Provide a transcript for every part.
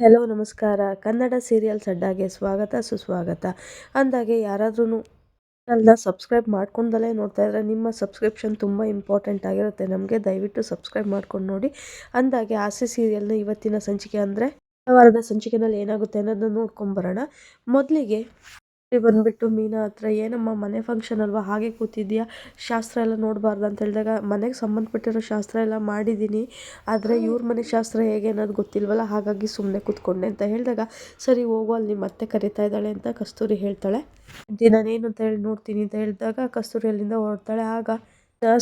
Hello, ನಮಸ್ಕಾರ. Kannada serials ಅಡ್ಡಾಗೆ ಸ್ವಾಗತ, ಸುಸ್ವಾಗತ. ಅಂದಾಗೆ ಯಾರಾದ್ರೂ ಚಾನಲ್ನ ಸಬ್ಸ್ಕ್ರೈಬ್ ಮಾಡ್ಕೊಂಡಲೇ ನೋಡ್ತಾ ಇದ್ರೆ ನಿಮ್ಮ ಸಬ್ಸ್ಕ್ರಿಪ್ಷನ್ ತುಂಬ ಇಂಪಾರ್ಟೆಂಟ್ ಆಗಿರುತ್ತೆ. ನಮಗೆ ದಯವಿಟ್ಟು ಸಬ್ಸ್ಕ್ರೈಬ್ ಮಾಡ್ಕೊಂಡು ನೋಡಿ. ಅಂದಾಗೆ ಆಸೆ ಸೀರಿಯಲ್ನ ಇವತ್ತಿನ ಸಂಚಿಕೆ ಅಂದರೆ, ವಾರದ ಸಂಚಿಕೆನಲ್ಲಿ ಏನಾಗುತ್ತೆ ಅನ್ನೋದನ್ನ ನೋಡ್ಕೊಂಬರೋಣ ಮೊದಲಿಗೆ ಬಂದ್ಬಿಟ್ಟು ಮೀನಾ ಹತ್ರ ಏನಮ್ಮ ಮನೆ ಫಂಕ್ಷನ್ ಅಲ್ವಾ? ಹಾಗೆ ಕೂತಿದ್ಯಾ ಶಾಸ್ತ್ರ ಎಲ್ಲ ನೋಡಬಾರ್ದು ಅಂತ ಹೇಳಿದಾಗ ಮನೆಗೆ ಸಂಬಂಧಪಟ್ಟಿರೋ ಶಾಸ್ತ್ರ ಎಲ್ಲ ಮಾಡಿದ್ದೀನಿ. ಆದರೆ ಇವ್ರ ಮನೆ ಶಾಸ್ತ್ರ ಹೇಗೆ ಅನ್ನೋದು ಗೊತ್ತಿಲ್ವಲ್ಲ? ಹಾಗಾಗಿ ಸುಮ್ಮನೆ ಕೂತ್ಕೊಂಡೆ ಅಂತ ಹೇಳಿದಾಗ ಸರಿ ಹೋಗು ಅಲ್ಲಿ ಮತ್ತೆ ಕರಿತಾ ಇದ್ದಾಳೆ ಅಂತ ಕಸ್ತೂರಿ ಹೇಳ್ತಾಳೆ. ನಾನೇನು ಅಂತ ಹೇಳಿ ನೋಡ್ತೀನಿ ಅಂತ ಹೇಳಿದಾಗ ಕಸ್ತೂರಿ ಅಲ್ಲಿಂದ ಹೊರಡ್ತಾಳೆ. ಆಗ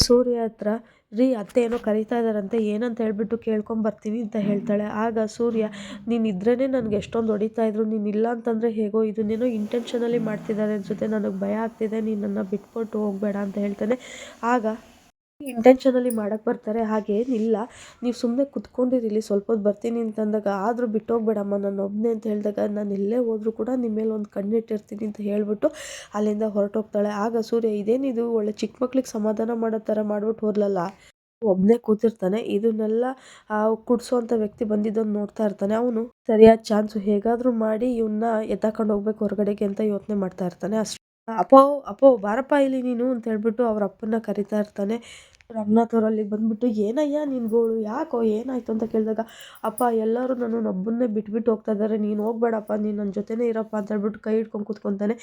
ಸೂರ್ಯ ಹತ್ರ ರೀ ಅತ್ತೆ ಏನೋ ಕರೀತಾ ಇದ್ದಾರಂತೆ ಏನಂತ ಹೇಳಿಬಿಟ್ಟು ಕೇಳ್ಕೊಂಬರ್ತೀನಿ ಅಂತ ಹೇಳ್ತಾಳೆ. ಆಗ ಸೂರ್ಯ, ನೀನು ನನಗೆ ಎಷ್ಟೊಂದು ಹೊಡಿತಾ ಇದ್ರು, ನೀನು ಇಲ್ಲ ಅಂತಂದರೆ ಹೇಗೋ ಇದನ್ನೇನೋ ಇಂಟೆನ್ಷನಲ್ಲಿ ಮಾಡ್ತಿದ್ದಾರೆ ಅನಿಸುತ್ತೆ, ನನಗೆ ಭಯ ಆಗ್ತಿದೆ, ನೀನು ನನ್ನ ಬಿಟ್ಕೊಟ್ಟು ಹೋಗಬೇಡ ಅಂತ ಹೇಳ್ತಾನೆ. ಆಗ ಇಂಟೆನ್ಷನಲ್ಲಿ ಮಾಡಕ್ಕೆ ಬರ್ತಾರೆ ಹಾಗೇನಿಲ್ಲ ನೀವು ಸುಮ್ಮನೆ ಕುತ್ಕೊಂಡಿರಿಲಿ ಸ್ವಲ್ಪ ಹೊತ್ತು ಬರ್ತೀನಿ ಅಂತಂದಾಗ, ಆದರೂ ಬಿಟ್ಟೋಗ್ಬೇಡಮ್ಮ, ನಾನು ಒಬ್ಬನೇ ಅಂತ ಹೇಳಿದಾಗ ನಾನು ಎಲ್ಲೇ ಹೋದರೂ ಕೂಡ ನಿಮ್ಮ ಮೇಲೆ ಒಂದು ಕಣ್ಣಿಟ್ಟಿರ್ತೀನಿ ಅಂತ ಹೇಳಿಬಿಟ್ಟು ಅಲ್ಲಿಂದ ಹೊರಟೋಗ್ತಾಳೆ. ಆಗ ಸೂರ್ಯ, ಇದೇನಿದು? ಒಳ್ಳೆ ಚಿಕ್ಕ ಮಕ್ಳಿಗೆ ಸಮಾಧಾನ ಮಾಡೋ ಥರ ಮಾಡ್ಬಿಟ್ಟು ಹೋದ್ಲಲ್ಲ? ಒಬ್ಬನೇ ಕೂತಿರ್ತಾನೆ. ಇದನ್ನೆಲ್ಲ ಕುಡ್ಸೋವಂಥ ವ್ಯಕ್ತಿ ಬಂದಿದ್ದನ್ನು ನೋಡ್ತಾ ಇರ್ತಾನೆ. ಅವನು ಸರಿಯಾದ ಚಾನ್ಸು ಹೇಗಾದರೂ ಮಾಡಿ ಇವನ್ನ ಎತ್ತಾಕೊಂಡು ಹೋಗ್ಬೇಕು ಹೊರಗಡೆಗೆ ಅಂತ ಯೋಚನೆ ಮಾಡ್ತಾ ಇರ್ತಾನೆ. ಅಷ್ಟು. ಅಪ್ಪೋ ಅಪ್ಪೋ, ಬಾರಪ್ಪ ಇಲ್ಲಿ ನೀನು ಅಂತ ಹೇಳ್ಬಿಟ್ಟು ಅವ್ರ ಅಪ್ಪನ ಕರಿತಾ ಇರ್ತಾನೆ. ರಂಗನಾಥ್ ಅವ್ರು ಬಂದ್ಬಿಟ್ಟು, ಏನಯ್ಯ ನಿನ್ಗೋಳು ಯಾಕೋ ಏನಾಯ್ತು? ಅಂತ ಕೇಳಿದಾಗ, ಅಪ್ಪ, ಎಲ್ಲರೂ ನಾನು ಒಬ್ಬನ್ನೇ ಬಿಟ್ಬಿಟ್ಟು ಹೋಗ್ತಾ ಇದ್ದಾರೆ. ನೀನು ಹೋಗ್ಬೇಡಪ್ಪ, ನೀನು ನನ್ನ ಜೊತೆನೇ ಇರಪ್ಪ ಅಂತ ಹೇಳ್ಬಿಟ್ಟು ಕೈ ಹಿಡ್ಕೊಂಡು ಕೂತ್ಕೊತಾನೆ.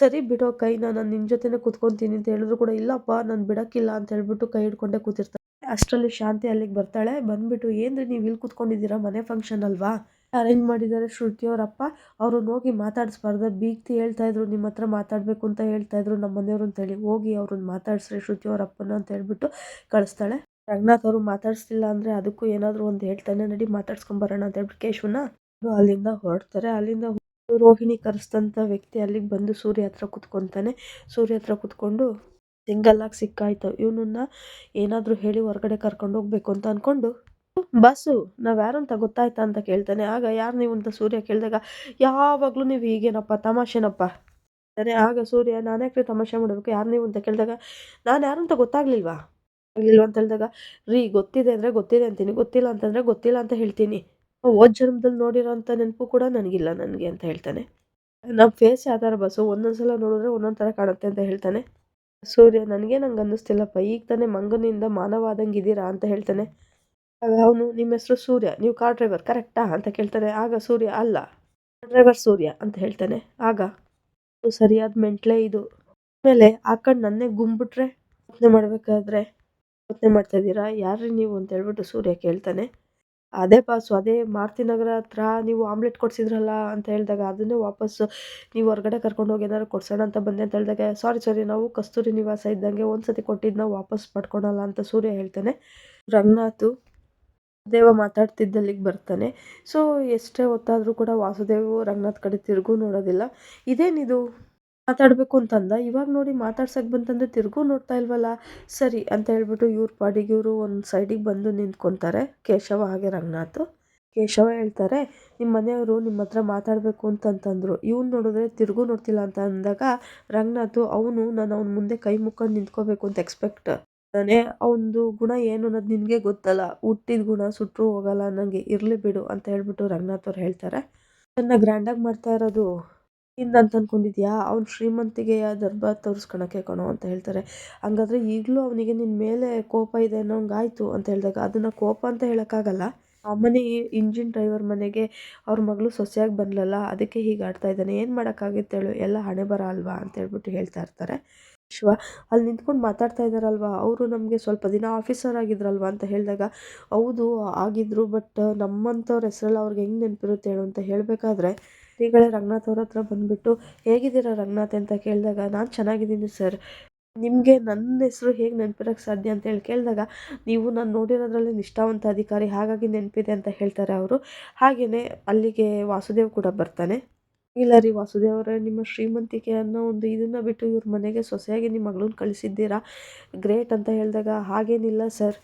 ಸರಿ ಬಿಡೋ ಕೈ ನಾನು ನಿನ್ನ ಜೊತೆನೇ ಕೂತ್ಕೊತೀನಿ ಅಂತ ಹೇಳಿದ್ರು ಕೂಡ, ಇಲ್ಲಪ್ಪ, ನಾನು ಬಿಡೋಕ್ಕಿಲ್ಲ ಅಂತ ಹೇಳ್ಬಿಟ್ಟು ಕೈ ಹಿಡ್ಕೊಂಡೇ ಕೂತಿರ್ತಾನೆ. ಅಷ್ಟರಲ್ಲಿ ಶಾಂತಿ ಅಲ್ಲಿಗೆ ಬರ್ತಾಳೆ. ಬಂದ್ಬಿಟ್ಟು, ಏನ್ರಿ ನೀವು ಇಲ್ಲಿ ಕೂತ್ಕೊಂಡಿದ್ದೀರಾ? ಮನೆ ಫಂಕ್ಷನ್ ಅಲ್ವಾ? ಅರೇಂಜ್ ಮಾಡಿದ್ದಾರೆ ಶ್ರುತಿ ಅವರಪ್ಪ. ಅವ್ರನ್ನ ಹೋಗಿ ಮಾತಾಡಿಸ್ಬಾರ್ದು. ಬೀಗ್ತಿ ಹೇಳ್ತಾ ಇದ್ರು, ನಿಮ್ಮ ಹತ್ರ ಮಾತಾಡಬೇಕು ಅಂತ ಹೇಳ್ತಾ ಇದ್ರು ನಮ್ಮ ಮನೆಯವರು ಅಂತೇಳಿ ಹೋಗಿ ಅವ್ರನ್ನ ಮಾತಾಡಿಸ್ರಿ ಶ್ರುತಿಯವರಪ್ಪನ ಅಂತ ಹೇಳ್ಬಿಟ್ಟು ಕಳಿಸ್ತಾಳೆ. ರಂಗನಾಥ್ ಅವರು ಮಾತಾಡಿಸ್ತಿಲ್ಲ ಅಂದರೆ ಅದಕ್ಕೂ ಏನಾದರೂ ಒಂದು ಹೇಳ್ತಾನೆ, ನಡಿ ಮಾತಾಡ್ಸ್ಕೊಂಬರೋಣ ಅಂತ ಹೇಳ್ಬಿಟ್ಟು ಕೇಶವನ ಅಲ್ಲಿಂದ ಹೊರಡ್ತಾರೆ. ಅಲ್ಲಿಂದ ರೋಹಿಣಿ ಕರೆಸ್ತಂಥ ವ್ಯಕ್ತಿ ಅಲ್ಲಿಗೆ ಬಂದು ಸೂರ್ಯ ಹತ್ರ ಕುತ್ಕೊತಾನೆ. ಸೂರ್ಯ ಹತ್ರ ಕುತ್ಕೊಂಡು ಸಿಂಗಲ್ಲಾಗಿ ಸಿಕ್ಕಾಯ್ತು. ಇವನನ್ನ ಏನಾದರೂ ಹೇಳಿ ಹೊರಗಡೆ ಕರ್ಕೊಂಡು ಹೋಗ್ಬೇಕು ಅಂತ ಅಂದ್ಕೊಂಡು ಬಸ್ಸು, ನಾವು ಯಾರು ಅಂತ ಗೊತ್ತಾಯ್ತಾ ಅಂತ ಕೇಳ್ತಾನೆ. ಆಗ ಯಾರು ನೀವು ಅಂತ ಸೂರ್ಯ ಕೇಳಿದಾಗ, ಯಾವಾಗಲೂ ನೀವು ಹೀಗೇನಪ್ಪ, ತಮಾಷೆನಪ್ಪ? ಅಂತಾನೆ. ಆಗ ಸೂರ್ಯ ನಾನ್ಯಾಕ್ರೆ ತಮಾಷೆ ಮಾಡಬೇಕು? ಯಾರು ನೀವು ಅಂತ ಕೇಳಿದಾಗ, ನಾನು ಯಾರು ಅಂತ ಗೊತ್ತಾಗ್ಲಿಲ್ವಾ? ಆಗ್ಲಿಲ್ವಾ ಅಂತ ಹೇಳಿದಾಗ, ರೀ, ಗೊತ್ತಿದೆ ಅಂದರೆ ಗೊತ್ತಿದೆ ಅಂತೀನಿ. ಗೊತ್ತಿಲ್ಲ ಅಂತಂದರೆ ಗೊತ್ತಿಲ್ಲ ಅಂತ ಹೇಳ್ತೀನಿ. ಓದ್ ಜನ್ಮದಲ್ಲಿ ನೋಡಿರೋ ಅಂಥ ನೆನಪು ಕೂಡ ನನಗಿಲ್ಲ ನನಗೆ, ಅಂತ ಹೇಳ್ತಾನೆ. ನಮ್ಮ ಫೇಸ್ ಯಾವ ಥರ ಬಸ್ಸು, ಒಂದೊಂದು ಸಲ ನೋಡಿದ್ರೆ ಒಂದೊಂದು ಥರ ಕಾಣುತ್ತೆ ಅಂತ ಹೇಳ್ತಾನೆ. ಸೂರ್ಯ ನನಗೆ ನಂಗೆ ಅನ್ನಿಸ್ತಿಲ್ಲಪ್ಪ, ಈಗ ತಾನೇ ಮಂಗನಿಂದ ಮಾನವಾದಂಗೆ ಅಂತ ಹೇಳ್ತಾನೆ. ಅವನು ನಿಮ್ಮ ಹೆಸರು ಸೂರ್ಯ, ನೀವು ಕಾರ್ ಡ್ರೈವರ್ ಕರೆಕ್ಟಾ ಅಂತ ಕೇಳ್ತಾನೆ ಆಗ ಸೂರ್ಯ, ಅಲ್ಲ ಡ್ರೈವರ್ ಸೂರ್ಯ ಅಂತ ಹೇಳ್ತಾನೆ. ಆಗ ಸರಿಯಾದ ಮೆಂಟ್ಲೇ ಇದು. ಆಮೇಲೆ ಆ ಕಣ್ಣು ನನ್ನೇ ಗುಂಬಿಟ್ರೆ ಯೋಚನೆ ಮಾಡಬೇಕಾದ್ರೆ ಯೋಚನೆ ಮಾಡ್ತಾ ಇದ್ದೀರಾ? ಯಾರ್ರಿ ನೀವು ಅಂತ ಹೇಳ್ಬಿಟ್ಟು ಸೂರ್ಯ ಕೇಳ್ತಾನೆ. ಅದೇ ಪಾಸು ಅದೇ ಮಾರುತಿ ನಗರ ಹತ್ರ ನೀವು ಆಮ್ಲೆಟ್ ಕೊಡ್ಸಿದ್ರಲ್ಲ ಅಂತ ಹೇಳಿದಾಗ ಅದನ್ನೇ ವಾಪಸ್ಸು ನೀವು ಹೊರಗಡೆ ಕರ್ಕೊಂಡು ಹೋಗಿ ಏನಾದ್ರು ಕೊಡ್ಸೋಣ ಅಂತ ಬಂದೆ ಅಂತ ಹೇಳಿದಾಗ ಸಾರಿ ಸಾರಿ ನಾವು ಕಸ್ತೂರಿ ನಿವಾಸ ಇದ್ದಂಗೆ ಒಂದು ಸತಿ ಕೊಟ್ಟಿದ್ದು ನಾವು ವಾಪಸ್ ಪಡ್ಕೊಳಲ್ಲ ಅಂತ ಸೂರ್ಯ ಹೇಳ್ತಾನೆ. ರಂಗನಾಥು ದೇವ ಮಾತಾಡ್ತಿದ್ದಲ್ಲಿಗೆ ಬರ್ತಾನೆ. ಸೊ ಎಷ್ಟೇ ಹೊತ್ತಾದರೂ ಕೂಡ ವಾಸುದೇವ ರಂಗನಾಥ್ ಕಡೆ ತಿರುಗೂ ನೋಡೋದಿಲ್ಲ. ಇದೇನಿದು ಮಾತಾಡಬೇಕು ಅಂತಂದ? ಇವಾಗ ನೋಡಿ ಮಾತಾಡ್ಸಕ್ಕೆ ಬಂತಂದರೆ ತಿರುಗೂ ನೋಡ್ತಾ ಇಲ್ವಲ್ಲ? ಸರಿ ಅಂತ ಹೇಳ್ಬಿಟ್ಟು ಇವ್ರ ಪಾಡಿಗೆ ಇವರು ಒಂದು ಸೈಡಿಗೆ ಬಂದು ನಿಂತ್ಕೊತಾರೆ. ಕೇಶವ ಹಾಗೆ ರಂಗನಾಥ್. ಕೇಶವ ಹೇಳ್ತಾರೆ ನಿಮ್ಮ ಮನೆಯವರು ನಿಮ್ಮ ಹತ್ರ ಮಾತಾಡಬೇಕು ಅಂತಂತಂದರು. ಇವ್ನು ನೋಡಿದ್ರೆ ತಿರುಗೂ ನೋಡ್ತಿಲ್ಲ ಅಂತ ಅಂದಾಗ ರಂಗನಾಥ್, ಅವನು, ನಾನು ಅವ್ನ ಮುಂದೆ ಕೈ ಮುಕ್ಕೊಂಡು ನಿಂತ್ಕೋಬೇಕು ಅಂತ ಎಕ್ಸ್ಪೆಕ್ಟ್ ನಾನೇ ಅವನದು ಗುಣ ಏನು ಅನ್ನೋದು ನಿನಗೆ ಗೊತ್ತಲ್ಲ. ಹುಟ್ಟಿದ ಗುಣ ಸುಟ್ಟರು ಹೋಗಲ್ಲ ನನಗೆ ಇರಲಿ ಬಿಡು ಅಂತ ಹೇಳ್ಬಿಟ್ಟು ರಂಗನಾಥ್ ಅವ್ರು ಹೇಳ್ತಾರೆ. ನನ್ನ ಗ್ರ್ಯಾಂಡಾಗಿ ಮಾಡ್ತಾ ಇರೋದು ಇಂದ ಅಂತ ಅಂದ್ಕೊಂಡಿದ್ಯಾ ಅವ್ನು ಶ್ರೀಮಂತಿಗೆ ದರ್ಬಾರ್ ತೋರಿಸ್ಕೊಳಕ್ಕೆ ಕಣೋ ಅಂತ ಹೇಳ್ತಾರೆ. ಹಂಗಾದ್ರೆ ಈಗಲೂ ಅವನಿಗೆ ನಿನ್ನ ಮೇಲೆ ಕೋಪ ಇದೆ ಅನ್ನೋಂಗಾಯ್ತು ಅಂತ ಹೇಳಿದಾಗ ಅದನ್ನು ಕೋಪ ಅಂತ ಹೇಳೋಕ್ಕಾಗಲ್ಲ. ಆ ಮನೆ ಇಂಜಿನ್ ಡ್ರೈವರ್ ಮನೆಗೆ ಅವ್ರ ಮಗಳು ಸೊಸೆಯಾಗಿ ಬಂದ್ಲಲ್ಲ, ಅದಕ್ಕೆ ಹೀಗೆ ಆಡ್ತಾ ಇದ್ದಾನೆ. ಏನು ಮಾಡೋಕ್ಕಾಗುತ್ತೆ ಹೇಳು? ಎಲ್ಲ ಹಣೆ ಬರ ಅಲ್ವಾ ಅಂತ ಹೇಳ್ಬಿಟ್ಟು ಹೇಳ್ತಾ ಇರ್ತಾರೆ. ವಿಶ್ವ ಅಲ್ಲಿ ನಿಂತ್ಕೊಂಡು ಮಾತಾಡ್ತಾ ಇದ್ದಾರಲ್ವ ಅವರು ನಮಗೆ ಸ್ವಲ್ಪ ದಿನ ಆಫೀಸರ್ ಆಗಿದ್ರಲ್ವಾ ಅಂತ ಹೇಳಿದಾಗ, ಹೌದು, ಆಗಿದ್ರು ಬಟ್ ನಮ್ಮಂಥವ್ರ ಹೆಸರಲ್ಲಿ ಅವ್ರಿಗೆ ಹೆಂಗೆ ನೆನಪಿರುತ್ತೆ ಹೇಳು ಅಂತ ಹೇಳಬೇಕಾದ್ರೆ, ಶ್ರೀಗಳೇ ರಂಗನಾಥ್ ಅವ್ರ ಹತ್ರ ಬಂದುಬಿಟ್ಟು, ಹೇಗಿದ್ದೀರಾ ರಂಗನಾಥ್ ಅಂತ ಕೇಳಿದಾಗ, ನಾನು ಚೆನ್ನಾಗಿದ್ದೀನಿ ಸರ್. ನಿಮಗೆ ನನ್ನ ಹೆಸರು ಹೇಗೆ ನೆನಪಿರೋಕ್ಕೆ ಸಾಧ್ಯ ಅಂತ ಹೇಳಿ ಕೇಳಿದಾಗ, ನೀವು ನಾನು ನೋಡಿರೋದ್ರಲ್ಲಿ ನಿಷ್ಠಾವಂತ ಅಧಿಕಾರಿ ಹಾಗಾಗಿ ನೆನಪಿದೆ ಅಂತ ಹೇಳ್ತಾರೆ ಅವರು. ಹಾಗೆಯೇ ಅಲ್ಲಿಗೆ ವಾಸುದೇವ್ ಕೂಡ ಬರ್ತಾನೆ. ಇಲ್ಲ ರೀ ವಾಸುದೇವರೇ, ನಿಮ್ಮ ಶ್ರೀಮಂತಿಕೆ ಅನ್ನೋ ಒಂದು ಇದನ್ನು ಬಿಟ್ಟು ಇವ್ರ ಮನೆಗೆ ಸೊಸೆಯಾಗಿ ನಿಮ್ಮ ಮಗಳನ್ನ ಕಳಿಸಿದ್ದೀರಾ? ಗ್ರೇಟ್ ಅಂತ ಹೇಳಿದಾಗ ಹಾಗೇನಿಲ್ಲ ಸರ್.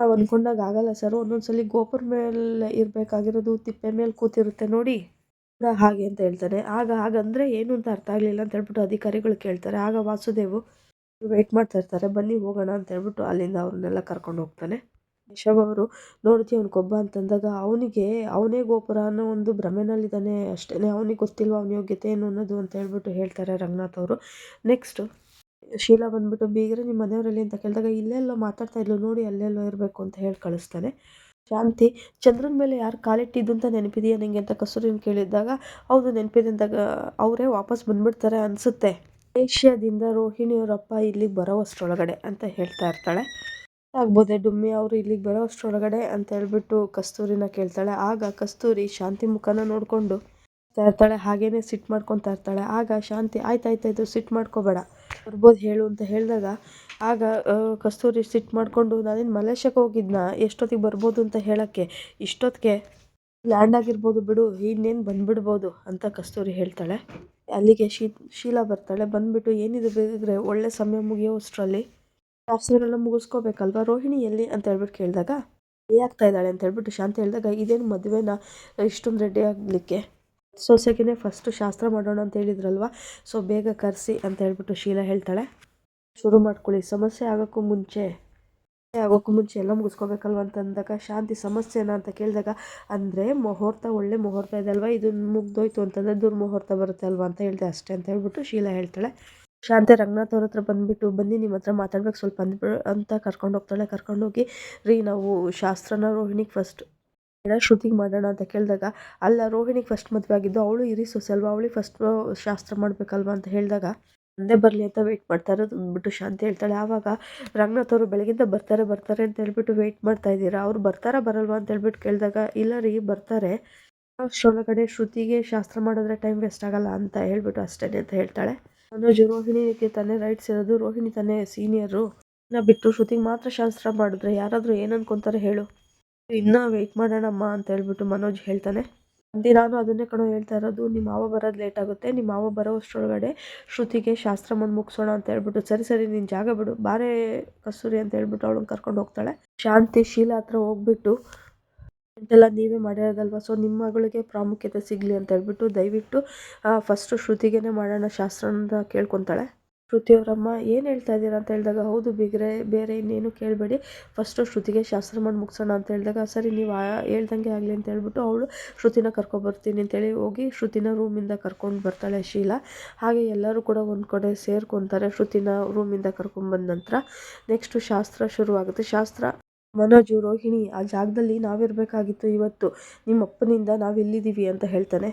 ನಾವು ಅಂದ್ಕೊಂಡಾಗ ಆಗಲ್ಲ ಸರ್. ಒಂದೊಂದು ಗೋಪುರ ಮೇಲೆ ಇರಬೇಕಾಗಿರೋದು ತಿಪ್ಪೆ ಮೇಲೆ ಕೂತಿರುತ್ತೆ ನೋಡಿ. ಹಾಗೆ ಅಂತ ಹೇಳ್ತಾನೆ. ಆಗ ಹಾಗಂದರೆ ಏನು ಅಂತ ಅರ್ಥ ಆಗಲಿಲ್ಲ ಅಂತ ಹೇಳ್ಬಿಟ್ಟು ಅಧಿಕಾರಿಗಳು ಕೇಳ್ತಾರೆ. ಆಗ ವಾಸುದೇವು ವೆಯ್ಟ್ ಮಾಡ್ತಾ ಇರ್ತಾರೆ. ಬನ್ನಿ ಹೋಗೋಣ ಅಂತ ಹೇಳ್ಬಿಟ್ಟು ಅಲ್ಲಿಂದ ಅವ್ರನ್ನೆಲ್ಲ ಕರ್ಕೊಂಡು ಹೋಗ್ತಾನೆ. ಕೇಶವ್ ಅವರು, ನೋಡ್ತಿ ಅವ್ನು ಕೊಬ್ಬ ಅಂತಂದಾಗ ಅವನಿಗೆ ಅವನೇ ಗೋಪುರ ಅನ್ನೋ ಒಂದು ಭ್ರಮೆನಲ್ಲಿದ್ದಾನೆ ಅಷ್ಟೇ ಅವನಿಗೆ ಗೊತ್ತಿಲ್ವ ಅವನ ಯೋಗ್ಯತೆ ಏನು ಅನ್ನೋದು ಅಂತ ಹೇಳ್ಬಿಟ್ಟು ಹೇಳ್ತಾರೆ ರಂಗನಾಥ್ ಅವರು. ನೆಕ್ಸ್ಟು ಶೀಲಾ ಬಂದ್ಬಿಟ್ಟು, ಬೀಗರೆ ನಿಮ್ಮ ಮನೆಯವರಲ್ಲಿ ಅಂತ ಕೇಳಿದಾಗ ಇಲ್ಲೆಲ್ಲೋ ಮಾತಾಡ್ತಾ ಇದ್ಲು, ನೋಡಿ ಅಲ್ಲೆಲ್ಲೋ ಇರಬೇಕು ಅಂತ ಹೇಳಿ ಕಳಿಸ್ತಾನೆ. ಶಾಂತಿ, ಚಂದ್ರನ ಮೇಲೆ ಯಾರು ಕಾಲಿಟ್ಟಿದ್ದು ಅಂತ ನೆನಪಿದೆಯಾ ನನಗೆ ಅಂತ ಕಸೂರಿನ ಕೇಳಿದಾಗ ಹೌದು ನೆನಪಿದೆ ಅಂದಾಗ ಅವರೇ ವಾಪಸ್ ಬಂದ್ಬಿಡ್ತಾರೆ ಅನಿಸುತ್ತೆ. ಏಷ್ಯಾದಿಂದ ರೋಹಿಣಿಯವರಪ್ಪ ಇಲ್ಲಿಗೆ ಬರೋ ಅಷ್ಟರೊಳಗಡೆ ಅಂತ ಹೇಳ್ತಾ ಇರ್ತಾಳೆ. ಆಗ್ಬೋದೆ? ಡುಮ್ಮಿ ಅವರು ಇಲ್ಲಿಗೆ ಬರೋ ಅಷ್ಟರೊಳಗಡೆ ಅಂತ ಹೇಳ್ಬಿಟ್ಟು ಕಸ್ತೂರಿನ ಕೇಳ್ತಾಳೆ. ಆಗ ಕಸ್ತೂರಿ ಶಾಂತಿ ಮುಖನ ನೋಡಿಕೊಂಡು ಇರ್ತಾಳೆ. ಹಾಗೇನೆ ಸಿಟ್ಟು ಮಾಡ್ಕೊತಾ ಇರ್ತಾಳೆ. ಆಗ ಶಾಂತಿ ಆಯ್ತಾಯ್ತಾಯ್ತು ಸಿಟ್ಟು ಮಾಡ್ಕೋಬೇಡ. ಬರ್ಬೋದು ಹೇಳು ಅಂತ ಹೇಳಿದಾಗ ಆಗ ಕಸ್ತೂರಿ ಸಿಟ್ಟು ಮಾಡಿಕೊಂಡು, ನಾನೇನು ಮಲೇಷ್ಯಾಕ್ಕೆ ಹೋಗಿದ್ನ? ಎಷ್ಟೊತ್ತಿಗೆ ಬರ್ಬೋದು ಅಂತ ಹೇಳೋಕ್ಕೆ? ಇಷ್ಟೊತ್ತಿಗೆ ಲ್ಯಾಂಡ್ ಆಗಿರ್ಬೋದು ಬಿಡು, ಇನ್ನೇನು ಬಂದುಬಿಡ್ಬೋದು ಅಂತ ಕಸ್ತೂರಿ ಹೇಳ್ತಾಳೆ. ಅಲ್ಲಿಗೆ ಶೀ, ಶೀಲಾ ಬರ್ತಾಳೆ. ಬಂದುಬಿಟ್ಟು, ಏನಿದೆ ಬೇಕಿದ್ರೆ ಒಳ್ಳೆ ಸಮಯ ಮುಗಿಯೋ ಅಷ್ಟರಲ್ಲಿ ಶಾಸ್ತ್ರಗಳನ್ನ ಮುಗಿಸ್ಕೋಬೇಕಲ್ವಾ? ರೋಹಿಣಿ ಎಲ್ಲಿ ಅಂತ ಹೇಳ್ಬಿಟ್ಟು ಕೇಳಿದಾಗ ರೆಡಿ ಆಗ್ತಾ ಇದ್ದಾಳೆ ಅಂತ ಹೇಳ್ಬಿಟ್ಟು ಶಾಂತ ಹೇಳಿದಾಗ, ಇದೇನು ಮದುವೆನ? ಇಷ್ಟೊಂದು ರೆಡಿ ಆಗಲಿಕ್ಕೆ. ಸೊಸೆಗೆ ಫಸ್ಟು ಶಾಸ್ತ್ರ ಮಾಡೋಣ ಅಂತ ಹೇಳಿದ್ರಲ್ವ? ಸೊ, ಬೇಗ ಕರೆಸಿ ಅಂತ ಹೇಳ್ಬಿಟ್ಟು ಶೀಲಾ ಹೇಳ್ತಾಳೆ. ಶುರು ಮಾಡ್ಕೊಳ್ಳಿ. ಸಮಸ್ಯೆ ಆಗೋಕ್ಕೂ ಮುಂಚೆ ಆಗೋಕ್ಕೂ ಮುಂಚೆ ಎಲ್ಲ ಮುಗಿಸ್ಕೋಬೇಕಲ್ವ? ಅಂತಂದಾಗ ಶಾಂತಿ, ಸಮಸ್ಯೆನ? ಅಂತ ಕೇಳಿದಾಗ, ಅಂದರೆ ಮುಹೂರ್ತ, ಒಳ್ಳೆ ಮುಹೂರ್ತ ಇದೆ ಅಲ್ವಾ? ಇದನ್ನು ಮುಗ್ದೋಯ್ತು ಅಂತಂದರೆ ದುರ್ಮುಹೂರ್ತ ಬರುತ್ತೆ ಅಲ್ವಾ? ಅಂತ ಹೇಳಿದೆ ಅಷ್ಟೇ ಅಂತ ಹೇಳ್ಬಿಟ್ಟು ಶೀಲಾ ಹೇಳ್ತಾಳೆ. ಶಾಂತಿ ರಂಗನಾಥ್ ಅವ್ರ ಹತ್ರ ಬಂದುಬಿಟ್ಟು, ಬನ್ನಿ ನಿಮ್ಮ ಹತ್ರ ಮಾತಾಡ್ಬೇಕು, ಸ್ವಲ್ಪ ಅಂದ್ಬಿಡು ಅಂತ ಕರ್ಕೊಂಡು ಹೋಗ್ತಾಳೆ. ಕರ್ಕೊಂಡೋಗಿ ರೀ, ನಾವು ಶಾಸ್ತ್ರನ ರೋಹಿಣಿಗೆ ಫಸ್ಟ್ ಶ್ರುತಿಗೆ ಮಾಡೋಣ ಅಂತ ಕೇಳಿದಾಗ, ಅಲ್ಲ, ರೋಹಿಣಿಗೆ ಫಸ್ಟ್ ಮದುವೆ ಆಗಿದ್ದು, ಅವಳು ಇರಿ ಅಲ್ವಾ ಅವಳಿಗೆ ಫಸ್ಟ್ ಶಾಸ್ತ್ರ ಮಾಡಬೇಕಲ್ವಾ ಅಂತ ಹೇಳಿದಾಗ ಒಂದೇ ಬರಲಿ ಅಂತ ವೆಯ್ಟ್ ಮಾಡ್ತಾ ಇರೋದು. ಅಂದ್ಬಿಟ್ಟು ಶಾಂತಿ ಹೇಳ್ತಾಳೆ. ಆವಾಗ ರಂಗನಾಥ್ ಅವರು ಬೆಳಗಿಂದ ಬರ್ತಾರೆ ಬರ್ತಾರೆ ಅಂತ ಹೇಳ್ಬಿಟ್ಟು ವೆಯ್ಟ್ ಮಾಡ್ತಾ ಇದ್ದೀರಾ? ಅವ್ರು ಬರ್ತಾರಾ, ಬರಲ್ವಾ ಅಂತ ಹೇಳ್ಬಿಟ್ಟು ಕೇಳಿದಾಗ, ಇಲ್ಲ ರೀ, ಬರ್ತಾರೆ. ಅಷ್ಟರೊಳಗಡೆ ಶ್ರುತಿಗೆ ಶಾಸ್ತ್ರ ಮಾಡಿದ್ರೆ ಟೈಮ್ ವೇಸ್ಟ್ ಆಗಲ್ಲ ಅಂತ ಹೇಳ್ಬಿಟ್ಟು ಅಷ್ಟೇ ಅಂತ ಹೇಳ್ತಾಳೆ. ಮನೋಜ್ ರೋಹಿಣಿಗೆ ತಾನೇ ರೈಟ್ಸ್ ಇರೋದು ರೋಹಿಣಿ ತಾನೇ ಸೀನಿಯರು. ನಾ ಬಿಟ್ಟು ಶ್ರುತಿಗೆ ಮಾತ್ರ ಶಾಸ್ತ್ರ ಮಾಡಿದ್ರೆ ಯಾರಾದರೂ ಏನು ಅನ್ಕೊಂತಾರೆ ಹೇಳು. ಇನ್ನೂ ವೆಯ್ಟ್ ಮಾಡೋಣಮ್ಮ ಅಂತ ಹೇಳ್ಬಿಟ್ಟು ಮನೋಜ್ ಹೇಳ್ತಾನೆ. ಅಂದಿ ನಾನು ಅದನ್ನೇ ಕಣೋ ಹೇಳ್ತಾ ಇರೋದು. ನಿಮ್ಮ ಮಾವ ಬರೋದು ಲೇಟ್ ಆಗುತ್ತೆ. ನಿಮ್ಮ ಮಾವ ಬರೋ ಅಷ್ಟರೊಳಗಡೆ ಶ್ರುತಿಗೆ ಶಾಸ್ತ್ರ ಮಾಡಿ ಮುಗಿಸೋಣ ಅಂತ ಹೇಳ್ಬಿಟ್ಟು, ಸರಿ ಸರಿ, ನೀನು ಜಾಗ ಬಿಡು. ಬಾರೇ ಕಸ್ತೂರಿ ಅಂತ ಹೇಳ್ಬಿಟ್ಟು ಅವಳನ್ನ ಕರ್ಕೊಂಡು ಹೋಗ್ತಾಳೆ. ಶಾಂತಿ ಶೀಲಾ ಹತ್ರ ಹೋಗ್ಬಿಟ್ಟು ಎಲ್ಲ ನೀವೇ ಮಾಡಿರೋದಲ್ವ ಸೊ ನಿಮ್ಮ ಮಗಳಿಗೆ ಪ್ರಾಮುಖ್ಯತೆ ಸಿಗಲಿ ಅಂತ ಹೇಳ್ಬಿಟ್ಟು ದಯವಿಟ್ಟು ಫಸ್ಟು ಶ್ರುತಿಗೇನೆ ಮಾಡೋಣ ಶಾಸ್ತ್ರ ಅಂತ ಕೇಳ್ಕೊತಾಳೆ. ಶ್ರುತಿಯವರಮ್ಮ ಏನು ಹೇಳ್ತಾ ಇದ್ದೀರಾ? ಅಂತ ಹೇಳಿದಾಗ, ಹೌದು ಬಿಗ್ರೆ, ಬೇರೆ ಇನ್ನೇನು ಕೇಳಬೇಡಿ. ಫಸ್ಟು ಶ್ರುತಿಗೆ ಶಾಸ್ತ್ರ ಮಾಡಿ ಮುಗಿಸೋಣ ಅಂತ ಹೇಳಿದಾಗ, ಸರಿ, ನೀವು ಹೇಳ್ದಂಗೆ ಆಗಲಿ ಅಂತ ಹೇಳ್ಬಿಟ್ಟು ಅವಳು ಶ್ರುತಿನ ಕರ್ಕೊಬರ್ತೀನಿ ಅಂತೇಳಿ ಹೋಗಿ ಶ್ರುತಿನ ರೂಮಿಂದ ಕರ್ಕೊಂಡು ಬರ್ತಾಳೆ ಶೀಲಾ. ಹಾಗೆ ಎಲ್ಲರೂ ಕೂಡ ಒಂದು ಕಡೆ ಸೇರ್ಕೊತಾರೆ ಶ್ರುತಿನ ರೂಮಿಂದ ಕರ್ಕೊಂಡ್ಬಂದ ನಂತರ. ನೆಕ್ಸ್ಟು ಶಾಸ್ತ್ರ ಶುರುವಾಗುತ್ತೆ. ಶಾಸ್ತ್ರ ಮನೋಜು, ರೋಹಿಣಿ ಆ ಜಾಗದಲ್ಲಿ ನಾವಿರಬೇಕಾಗಿತ್ತು. ಇವತ್ತು ನಿಮ್ಮ ಅಪ್ಪನಿಂದ ನಾವಿಲ್ಲಿದ್ದೀವಿ ಅಂತ ಹೇಳ್ತಾನೆ.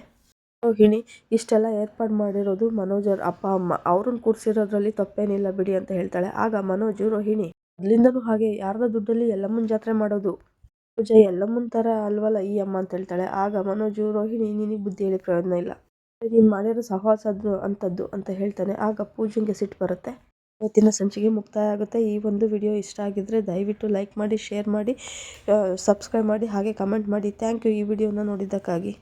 ರೋಹಿಣಿ, ಇಷ್ಟೆಲ್ಲ ಏರ್ಪಾಡು ಮಾಡಿರೋದು ಮನೋಜರ್ ಅಪ್ಪ, ಅಮ್ಮ. ಅವ್ರನ್ನ ಕೂರಿಸಿರೋದ್ರಲ್ಲಿ ತಪ್ಪೇನಿಲ್ಲ ಬಿಡಿ ಅಂತ ಹೇಳ್ತಾಳೆ. ಆಗ ಮನೋಜು, ರೋಹಿಣಿ, ಮೊದಲಿಂದನೂ ಹಾಗೆ. ಯಾರದ ದುಡ್ಡಲ್ಲಿ ಎಲ್ಲಮ್ಮನ ಜಾತ್ರೆ ಮಾಡೋದು? ಪೂಜೆ ಎಲ್ಲಮ್ಮನ ಥರ ಅಲ್ವಲ್ಲ ಈ ಅಮ್ಮ? ಅಂತ ಹೇಳ್ತಾಳೆ. ಆಗ ಮನೋಜು, ರೋಹಿಣಿ, ನಿನಗೆ ಬುದ್ಧಿ ಹೇಳಿ ಪ್ರಯೋಜನ ಇಲ್ಲ. ನೀನು ಮಾಡಿರೋ ಸಹವಾಸದ್ದು ಅಂಥದ್ದು ಅಂತ ಹೇಳ್ತಾನೆ. ಆಗ ಪೂಜೆಗೆ ಸಿಟ್ಟು ಬರುತ್ತೆ. ಇವತ್ತಿನ ಸಂಚಿಕೆ ಮುಕ್ತಾಯ ಆಗುತ್ತೆ ಈ ಒಂದು ವಿಡಿಯೋ ಇಷ್ಟ ಆಗಿದ್ದರೆ ದಯವಿಟ್ಟು ಲೈಕ್ ಮಾಡಿ, ಶೇರ್ ಮಾಡಿ ಸಬ್ಸ್ಕ್ರೈಬ್ ಮಾಡಿ, ಹಾಗೆ ಕಮೆಂಟ್ ಮಾಡಿ. ಥ್ಯಾಂಕ್ ಯು ಈ ವಿಡಿಯೋನ ನೋಡಿದ್ದಕ್ಕಾಗಿ.